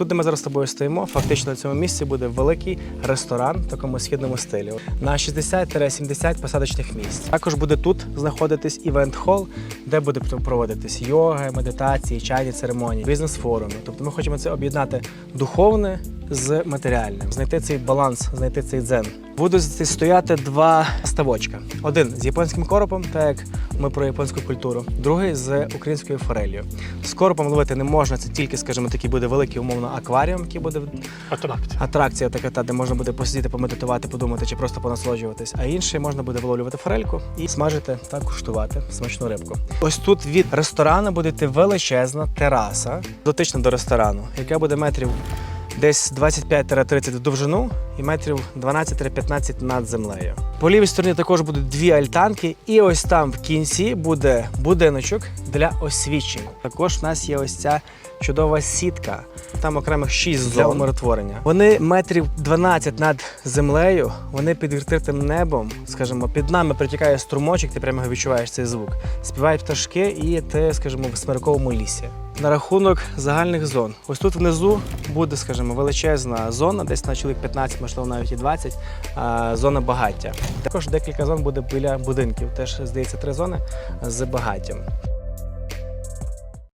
Тут, де ми зараз з тобою стоїмо, фактично на цьому місці буде великий ресторан в такому східному стилі на 60-70 посадочних місць. Також буде тут знаходитись івент-хол, де буде проводитись йога, медитації, чайні церемонії, бізнес-форуми. Тобто ми хочемо це об'єднати духовне з матеріальним, знайти цей баланс, знайти цей дзен. Будуть стояти два ставочка: один з японським коропом, так як ми про японську культуру, другий з українською форелью. З коропом ловити не можна, це тільки, скажімо, такий буде великий умовно акваріум, який буде Атракція. атракція така, та, де можна буде посидіти, помедитувати, подумати чи просто понасолоджуватись. А інший можна буде виловлювати форельку і смажити та куштувати смачну рибку. Ось тут від ресторану буде йти величезна тераса, дотична до ресторану, яка буде метрів десь 25-30 в довжину і метрів 12-15 над землею. По лівій стороні також будуть дві альтанки, і ось там в кінці буде будиночок для освічень. Також в нас є ось ця чудова сітка. Там окремих 6 для умиротворення. Вони метрів 12 над землею, вони під відкритим небом, скажімо, під нами протікає струмочок, ти прямо відчуваєш цей звук. Співають пташки, і ти, скажімо, в смириковому лісі. На рахунок загальних зон. Ось тут внизу буде, скажімо, величезна зона, десь на чоловік 15, можливо, навіть і 20, зона багаття. Також декілька зон буде біля будинків. Теж здається три зони з багаттям.